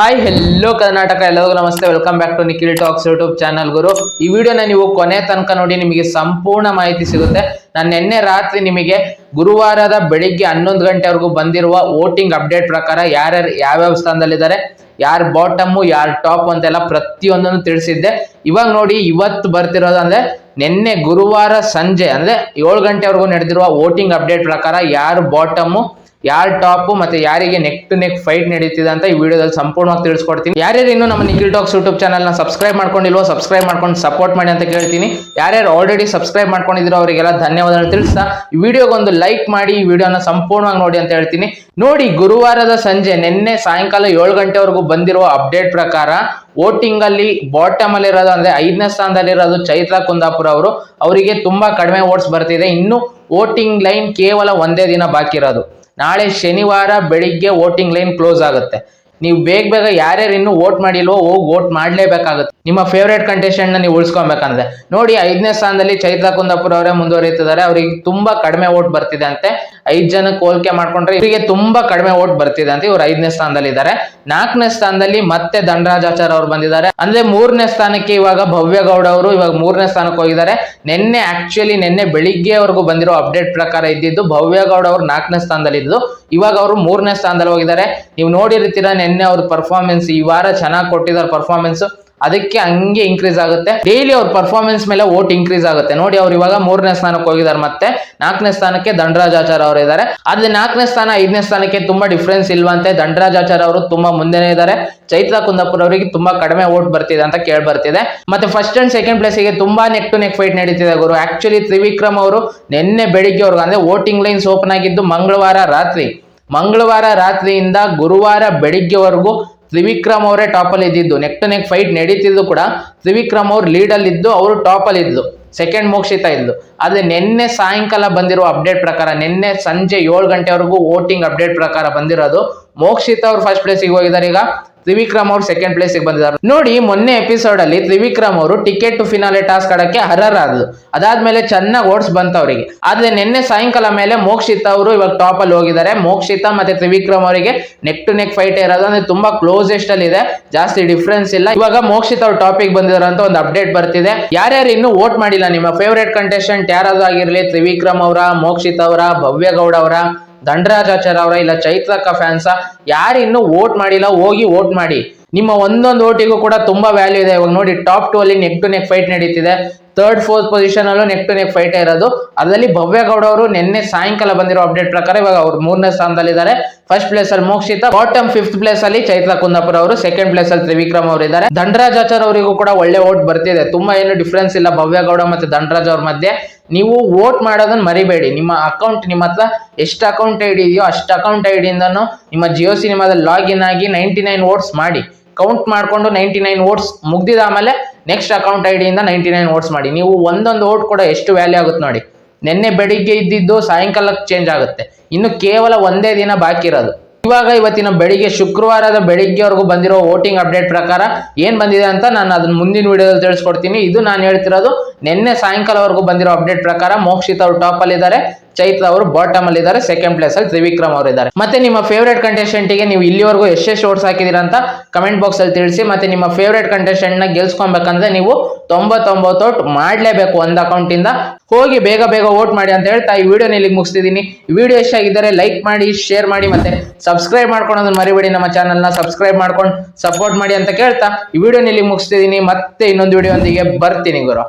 Hi hello Karnataka ಎಲ್ಲರಿಗೂ ನಮಸ್ತೆ welcome back to Nikhil Talks YouTube channel ಗುರು ಈ ವಿಡಿಯೋನ ನೀವು ಕೊನೆ ತನಕ ನೋಡಿ, ನಿಮಗೆ ಸಂಪೂರ್ಣ ಮಾಹಿತಿ ಸಿಗುತ್ತೆ. ನಾನು ನಿನ್ನೆ ರಾತ್ರಿ ನಿಮಗೆ ಗುರುವಾರದ ಬೆಳಿಗ್ಗೆ ಹನ್ನೊಂದು ಗಂಟೆವರೆಗೂ ಬಂದಿರುವ ವೋಟಿಂಗ್ ಅಪ್ಡೇಟ್ ಪ್ರಕಾರ ಯಾರ್ಯಾರು ಯಾವ್ಯಾವ ಸ್ಥಾನದಲ್ಲಿದ್ದಾರೆ, ಯಾರು ಬಾಟಮು ಯಾರು ಟಾಪ್ ಅಂತೆಲ್ಲ ಪ್ರತಿಯೊಂದನ್ನು ತಿಳಿಸಿದ್ದೆ. ಇವಾಗ ನೋಡಿ, ಇವತ್ತು ಬರ್ತಿರೋದು ಅಂದರೆ ನಿನ್ನೆ ಗುರುವಾರ ಸಂಜೆ, ಅಂದ್ರೆ ಏಳು ಗಂಟೆವರೆಗೂ ನಡೆದಿರುವ ವೋಟಿಂಗ್ ಅಪ್ಡೇಟ್ ಪ್ರಕಾರ ಯಾರು ಬಾಟಮು ಯಾರು ಟಾಪ್ ಮತ್ತೆ ಯಾರಿಗೆ ನೆಕ್ ಟು ನೆಕ್ ಫೈಟ್ ನಡೀತಿದೆ ಅಂತ ಈ ವಿಡಿಯೋದಲ್ಲಿ ಸಂಪೂರ್ಣವಾಗಿ ತಿಳಿಸ್ಕೊಡ್ತೀನಿ. ಯಾರ್ಯಾರು ಇನ್ನು ನಮ್ಮ ನಿಖಿಲ್ ಟಾಕ್ಸ್ ಯೂಟ್ಯೂಬ್ ಚಾನಲ್ನ ಸಬ್ಸ್ಕ್ರೈಬ್ ಮಾಡ್ಕೊಂಡಿಲ್ವೋ ಸಬ್ಸ್ಕ್ರೈಬ್ ಮಾಡ್ಕೊಂಡು ಸಪೋರ್ಟ್ ಮಾಡಿ ಅಂತ ಕೇಳ್ತೀನಿ. ಯಾರ್ಯಾರು ಆಲ್ರೆಡಿ ಸಬ್ಸ್ಕ್ರೈಬ್ ಮಾಡ್ಕೊಂಡಿದ್ರು ಅವರಿಗೆಲ್ಲ ಧನ್ಯವಾದಗಳು. ತಿಳಿಸ್ತಾ, ಈ ವಿಡಿಯೋಗೆ ಒಂದು ಲೈಕ್ ಮಾಡಿ, ಈ ವಿಡಿಯೋನ ಸಂಪೂರ್ಣವಾಗಿ ನೋಡಿ ಅಂತ ಹೇಳ್ತೀನಿ. ನೋಡಿ, ಗುರುವಾರದ ಸಂಜೆ ನಿನ್ನೆ ಸಾಯಂಕಾಲ ಏಳು ಗಂಟೆವರೆಗೂ ಬಂದಿರುವ ಅಪ್ಡೇಟ್ ಪ್ರಕಾರ ವೋಟಿಂಗ್ ಅಲ್ಲಿ ಬಾಟಮ್ ಅಲ್ಲಿ ಇರೋದು ಅಂದ್ರೆ ಐದನೇ ಸ್ಥಾನದಲ್ಲಿರೋದು ಚೈತ್ರ ಕುಂದಾಪುರ ಅವರು. ಅವರಿಗೆ ತುಂಬಾ ಕಡಿಮೆ ವೋಟ್ಸ್ ಬರ್ತಿದೆ. ಇನ್ನು ವೋಟಿಂಗ್ ಲೈನ್ ಕೇವಲ ಒಂದೇ ದಿನ ಬಾಕಿ ಇರೋದು. ನಾಳೆ ಶನಿವಾರ ಬೆಳಿಗ್ಗೆ ವೋಟಿಂಗ್ ಲೈನ್ ಕ್ಲೋಸ್ ಆಗುತ್ತೆ. ನೀವು ಬೇಗ ಬೇಗ ಯಾರ್ಯಾರು ಇನ್ನೂ ವೋಟ್ ಮಾಡಿಲ್ವೋ ಹೋಗಿ ವೋಟ್ ಮಾಡಲೇಬೇಕಾಗುತ್ತೆ. ನಿಮ್ಮ ಫೇವ್ರೇಟ್ ಕಂಟೆಸ್ಟೆಂಟ್ನ ನೀವು ಉಳಿಸ್ಕೊಬೇಕಂದ್ರೆ. ನೋಡಿ, ಐದನೇ ಸ್ಥಾನದಲ್ಲಿ ಚೈತ್ರ ಕುಂದಾಪುರ ಅವರೇ ಮುಂದುವರಿತಿದ್ದಾರೆ. ಅವರಿಗೆ ತುಂಬಾ ಕಡಿಮೆ ವೋಟ್ ಬರ್ತಿದೆ ಅಂತೆ. ಐದು ಜನಕ್ಕೆ ಹೋಲಿಕೆ ಮಾಡ್ಕೊಂಡ್ರೆ ಇವರಿಗೆ ತುಂಬಾ ಕಡಿಮೆ ವೋಟ್ ಬರ್ತಿದೆ ಅಂತ. ಇವ್ರು ಐದನೇ ಸ್ಥಾನದಲ್ಲಿ ಇದ್ದಾರೆ. ನಾಲ್ಕನೇ ಸ್ಥಾನದಲ್ಲಿ ಮತ್ತೆ ದಂಡರಾಜಾಚಾರ್ ಅವರು ಬಂದಿದ್ದಾರೆ. ಅಂದ್ರೆ ಮೂರನೇ ಸ್ಥಾನಕ್ಕೆ ಇವಾಗ ಭವ್ಯಗೌಡ ಅವರು ಇವಾಗ ಮೂರನೇ ಸ್ಥಾನಕ್ಕೆ ಹೋಗಿದ್ದಾರೆ. ನಿನ್ನೆ ಆಕ್ಚುಲಿ ನಿನ್ನೆ ಬೆಳಿಗ್ಗೆವರೆಗೂ ಬಂದಿರೋ ಅಪ್ಡೇಟ್ ಪ್ರಕಾರ ಇದ್ದಿದ್ದು ಭವ್ಯಗೌಡ ಅವರು ನಾಲ್ಕನೇ ಸ್ಥಾನದಲ್ಲಿ ಇದ್ದು ಇವಾಗ ಅವರು ಮೂರನೇ ಸ್ಥಾನದಲ್ಲಿ ಹೋಗಿದ್ದಾರೆ. ನೀವು ನೋಡಿರ್ತೀರ ನಿನ್ನೆ ಅವ್ರ ಪರ್ಫಾರ್ಮೆನ್ಸ್ ಈ ವಾರ ಚೆನ್ನಾಗಿ ಕೊಟ್ಟಿದ್ದಾರೆ ಪರ್ಫಾರ್ಮೆನ್ಸ್ ಅದಕ್ಕೆ ಹಂಗೆ ಇನ್ಕ್ರೀಸ್ ಆಗುತ್ತೆ. ಡೈಲಿ ಅವ್ರ ಪರ್ಫಾರ್ಮೆನ್ಸ್ ಮೇಲೆ ಓಟ್ ಇನ್ಕ್ರೀಸ್ ಆಗುತ್ತೆ. ನೋಡಿ ಅವ್ರು ಇವಾಗ ಮೂರನೇ ಸ್ಥಾನಕ್ಕೆ ಹೋಗಿದ್ದಾರೆ ಮತ್ತೆ ನಾಲ್ಕನೇ ಸ್ಥಾನಕ್ಕೆ ದಂಡರಾಜಾಚಾರ ಅವರು ಇದ್ದಾರೆ. ಆದ್ರೆ ನಾಲ್ಕನೇ ಸ್ಥಾನ, ಐದನೇ ಸ್ಥಾನಕ್ಕೆ ತುಂಬಾ ಡಿಫ್ರೆನ್ಸ್ ಇಲ್ವಂತೆ. ದಂಡರಾಜಾಚಾರ ಅವರು ತುಂಬಾ ಮುಂದೆನೇ ಇದ್ದಾರೆ. ಚೈತ್ರ ಕುಂದಾಪುರ ಅವರಿಗೆ ತುಂಬಾ ಕಡಿಮೆ ಓಟ್ ಬರ್ತಿದೆ ಅಂತ ಕೇಳಿ ಬರ್ತಿದೆ. ಮತ್ತೆ ಫಸ್ಟ್ ಅಂಡ್ ಸೆಕೆಂಡ್ ಪ್ಲೇಸಿಗೆ ತುಂಬಾ ನೆಕ್ ಟು ನೆಕ್ ಫೈಟ್ ನಡೀತಿದೆ ಗುರು. ಆಕ್ಚುಲಿ ತ್ರಿವಿಕ್ರಮ್ ಅವರು ನಿನ್ನೆ ಬೆಳಿಗ್ಗೆ ಅವ್ರಿಗೆ ಅಂದ್ರೆ ವೋಟಿಂಗ್ ಲೈನ್ಸ್ ಓಪನ್ ಆಗಿದ್ದು ಮಂಗಳವಾರ ರಾತ್ರಿ. ಮಂಗಳವಾರ ರಾತ್ರಿಯಿಂದ ಗುರುವಾರ ಬೆಳಿಗ್ಗೆವರೆಗೂ ತ್ರಿವಿಕ್ರಮ್ ಅವರೇ ಟಾಪಲ್ಲಿ ಇದ್ದಿದ್ದು. ನೆಕ್ ಟು ನೆಕ್ ಫೈಟ್ ನಡೀತಿದ್ದು ಕೂಡ ತ್ರಿವಿಕ್ರಮ್ ಅವ್ರು ಲೀಡಲ್ಲಿದ್ದು ಅವರು ಟಾಪಲ್ಲಿ ಇದ್ದು ಸೆಕೆಂಡ್ ಮೋಕ್ಷಿತ ಇದ್ದು ಆದರೆ ನಿನ್ನೆ ಸಾಯಂಕಾಲ ಬಂದಿರುವ ಅಪ್ಡೇಟ್ ಪ್ರಕಾರ, ನಿನ್ನೆ ಸಂಜೆ ಏಳು ಗಂಟೆವರೆಗೂ ವೋಟಿಂಗ್ ಅಪ್ಡೇಟ್ ಪ್ರಕಾರ ಬಂದಿರೋದು ಮೋಕ್ಷಿತ ಅವ್ರು ಫಸ್ಟ್ ಪ್ಲೇಸಿಗೆ ಹೋಗಿದ್ದಾರೆ. ಈಗ ತ್ರಿವಿಕ್ರಮ್ ಅವರು ಸೆಕೆಂಡ್ ಪ್ಲೇಸಿಗೆ ಬಂದಿದ್ದಾರೆ. ನೋಡಿ, ಮೊನ್ನೆ ಎಪಿಸೋಡ್ ಅಲ್ಲಿ ತ್ರಿವಿಕ್ರಮ್ ಅವರು ಟಿಕೆಟ್ ಟು ಫಿನಾಲೆ ಟಾಸ್ಕ್ ಆಡಕ್ಕೆ ಅರ್ಹರಾದ್ರು. ಅದಾದ್ಮೇಲೆ ಚೆನ್ನಾಗಿ ಓಟ್ಸ್ ಬಂತ ಅವರಿಗೆ ಆದ್ರೆ ನಿನ್ನೆ ಸಾಯಂಕಾಲ ಮೇಲೆ ಮೋಕ್ಷಿತ ಅವರು ಇವಾಗ ಟಾಪ್ ಅಲ್ಲಿ ಹೋಗಿದ್ದಾರೆ. ಮೋಕ್ಷಿತ ಮತ್ತೆ ತ್ರಿವಿಕ್ರಮ್ ಅವರಿಗೆ ನೆಕ್ ಟು ನೆಕ್ ಫೈಟ್ ಇರೋದು. ಅಂದ್ರೆ ತುಂಬಾ ಕ್ಲೋಸೆಸ್ಟ್ ಅಲ್ಲಿ ಇದೆ. ಜಾಸ್ತಿ ಡಿಫ್ರೆನ್ಸ್ ಇಲ್ಲ. ಇವಾಗ ಮೋಕ್ಷಿತ ಅವ್ರ ಟಾಪಿಕ್ ಬಂದಿದ್ದಾರೆ ಅಂತ ಒಂದು ಅಪ್ಡೇಟ್ ಬರ್ತಿದೆ. ಯಾರ್ಯಾರು ಇನ್ನೂ ವೋಟ್ ಮಾಡಿಲ್ಲ ನಿಮ್ಮ ಫೇವರೇಟ್ ಕಂಟೆಸ್ಟೆಂಟ್ ಯಾರಾದ್ರೂ ಆಗಿರ್ಲಿ, ತ್ರಿವಿಕ್ರಮ್ ಅವರ, ಮೋಕ್ಷಿತ್ ಅವರ, ಭವ್ಯಗೌಡ ಅವರ? ದಂಡರಾಜಾಚಾರ ಅವರ ಇಲ್ಲ ಚೈತ್ರಕ್ಕ ಫ್ಯಾನ್ಸ ಯಾರು ಇನ್ನೂ ವೋಟ್ ಮಾಡಿಲ್ಲ, ಹೋಗಿ ವೋಟ್ ಮಾಡಿ. ನಿಮ್ಮ ಒಂದೊಂದು ಓಟಿಗೂ ಕೂಡ ತುಂಬಾ ವ್ಯಾಲ್ಯೂ ಇದೆ. ಇವಾಗ ನೋಡಿ ಟಾಪ್ ಟು ಅಲ್ಲಿ ನೆಕ್ ಟು ನೆಕ್ ಫೈಟ್ ನಡೀತಿದೆ. ಥರ್ಡ್ ಫೋರ್ತ್ ಪೊಸಿಷನ್ ಅಲ್ಲೂ ನೆಕ್ ಟು ನೆಕ್ ಫೈಟ್ ಇರೋದು. ಅದರಲ್ಲಿ ಭವ್ಯಗೌಡ ಅವರು ನಿನ್ನೆ ಸಾಯಂಕಾಲ ಬಂದಿರೋ ಅಪ್ಡೇಟ್ ಪ್ರಕಾರ ಇವಾಗ ಅವ್ರು ಮೂರನೇ ಸ್ಥಾನದಲ್ಲಿದ್ದಾರೆ. ಫಸ್ಟ್ ಪ್ಲೇಸ್ ಅಲ್ಲಿ ಮೋಕ್ಷಿತ ಬಾಟಮ್ ಫಿಫ್ತ್ ಪ್ಲೇಸ್ ಅಲ್ಲಿ ಚೈತ್ರ ಕುಂದಾಪುರ ಅವರು ಸೆಕೆಂಡ್ ಪ್ಲೇಸ್ ಅಲ್ಲಿ ತ್ರಿವಿಕ್ರಮ್ ಅವರು ಇದ್ದಾರೆ. ದಂಡರಾಜ್ ಆಚಾರ್ ಅವರಿಗೂ ಕೂಡ ಒಳ್ಳೆ ಓಟ್ ಬರ್ತಿದೆ. ತುಂಬಾ ಏನು ಡಿಫ್ರೆನ್ಸ್ ಇಲ್ಲ ಭವ್ಯಗೌಡ ಮತ್ತೆ ದಂಡರಾಜ್ ಅವ್ರ ಮಧ್ಯೆ. ನೀವು ವೋಟ್ ಮಾಡೋದನ್ನ ಮರಿಬೇಡಿ. ನಿಮ್ಮ ಅಕೌಂಟ್ ನಿಮ್ಮ ಹತ್ರ ಎಷ್ಟು ಅಕೌಂಟ್ ಐಡಿ ಇದೆಯೋ ಅಷ್ಟು ಅಕೌಂಟ್ ಐಡಿಯಿಂದನೂ ನಿಮ್ಮ ಜಿಯೋ ಸಿನಿಮಾದಲ್ಲಿ ಲಾಗಿನ್ ಆಗಿ ನೈಂಟಿ ನೈನ್ ವೋಟ್ಸ್ ಮಾಡಿ. ಕೌಂಟ್ ಮಾಡಿಕೊಂಡು ನೈಂಟಿ ನೈನ್ ವೋಟ್ಸ್ ಮುಗ್ದಿದ ಆಮೇಲೆ ನೆಕ್ಸ್ಟ್ ಅಕೌಂಟ್ ಐಡಿಯಿಂದ ನೈಂಟಿ ನೈನ್ ಓಟ್ಸ್ ಮಾಡಿ. ನೀವು ಒಂದೊಂದು ಓಟ್ ಕೂಡ ಎಷ್ಟು ವ್ಯಾಲ್ಯೂ ಆಗುತ್ತೆ ನೋಡಿ. ನಿನ್ನೆ ಬೆಳಿಗ್ಗೆ ಇದ್ದಿದ್ದು ಸಾಯಂಕಾಲಕ್ಕೆ ಚೇಂಜ್ ಆಗುತ್ತೆ. ಇನ್ನು ಕೇವಲ ಒಂದೇ ದಿನ ಬಾಕಿ ಇರೋದು. ಇವಾಗ ಇವತ್ತಿನ ಬೆಳಿಗ್ಗೆ, ಶುಕ್ರವಾರದ ಬೆಳಿಗ್ಗೆವರೆಗೂ ಬಂದಿರೋ ವೋಟಿಂಗ್ ಅಪ್ಡೇಟ್ ಪ್ರಕಾರ ಏನು ಬಂದಿದೆ ಅಂತ ನಾನು ಅದನ್ನ ಮುಂದಿನ ವಿಡಿಯೋದಲ್ಲಿ ತಿಳಿಸ್ಕೊಡ್ತೀನಿ. ಇದು ನಾನು ಹೇಳ್ತಿರೋದು, ನಿನ್ನೆ ಸಾಯಂಕಾಲವರೆಗೂ ಬಂದಿರೋ ಅಪ್ಡೇಟ್ ಪ್ರಕಾರ ಮೋಕ್ಷಿತ್ ಅವರು ಟಾಪ್ ಅಲ್ಲಿ ಇದ್ದಾರೆ. ಚೈತ್ರ ಅವರು ಬಾಟಮ್ ಅಲ್ಲಿ ಇದ್ದಾರೆ ಸೆಕೆಂಡ್ ಪ್ಲೇಸ್ ಅಲ್ಲಿ ತ್ರಿವಿಕ್ರಮ್ ಅವರು ಇದ್ದಾರೆ. ಮತ್ತೆ ನಿಮ್ಮ ಫೇವರೇಟ್ ಕಂಟೆಸ್ಟೆಂಟ್ಗೆ ನೀವು ಇಲ್ಲಿವರೆಗೂ ಎಷ್ಟೆಷ್ಟು ಓಟ್ಸ್ ಹಾಕಿದೀರಾ ಅಂತ ಕಮೆಂಟ್ ಬಾಕ್ಸ್ ಅಲ್ಲಿ ತಿಳಿಸಿ, ಮತ್ತೆ ನಿಮ್ಮ ಫೇವರೇಟ್ ಕಂಟೆಸ್ಟೆಂಟ್ನ ಗೆಲ್ಸ್ಕೊಬೇಕಂದ್ರೆ ನೀವು ತೊಂಬತ್ತೊಂಬತ್ತು ಔಟ್ ಮಾಡ್ಲೇಬೇಕು ಒಂದ್ ಅಕೌಂಟ್ ಇಂದ. ಹೋಗಿ ಬೇಗ ಬೇಗ ವೋಟ್ ಮಾಡಿ ಅಂತ ಹೇಳ್ತಾ ಈ ವಿಡಿಯೋ ಇಲ್ಲಿಗೆ ಮುಗಿಸ್ತಿದ್ದೀನಿ. ವಿಡಿಯೋ ಇಷ್ಟ ಆಗಿದ್ದರೆ ಲೈಕ್ ಮಾಡಿ ಶೇರ್ ಮಾಡಿ, ಮತ್ತೆ ಸಬ್ಸ್ಕ್ರೈಬ್ ಮಾಡ್ಕೊಳೋದನ್ನ ಮರಿಬೇಡಿ. ನಮ್ಮ ಚಾನಲ್ನ ಸಬ್ಸ್ಕ್ರೈಬ್ ಮಾಡ್ಕೊಂಡು ಸಪೋರ್ಟ್ ಮಾಡಿ ಅಂತ ಕೇಳ್ತಾ ಈ ವಿಡಿಯೋ ಇಲ್ಲಿಗೆ ಮುಗಿಸ್ತಿದ್ದೀನಿ. ಮತ್ತೆ ಇನ್ನೊಂದು ವಿಡಿಯೋ ಒಂದಿಗೆ ಬರ್ತೀನಿ ಗುರು.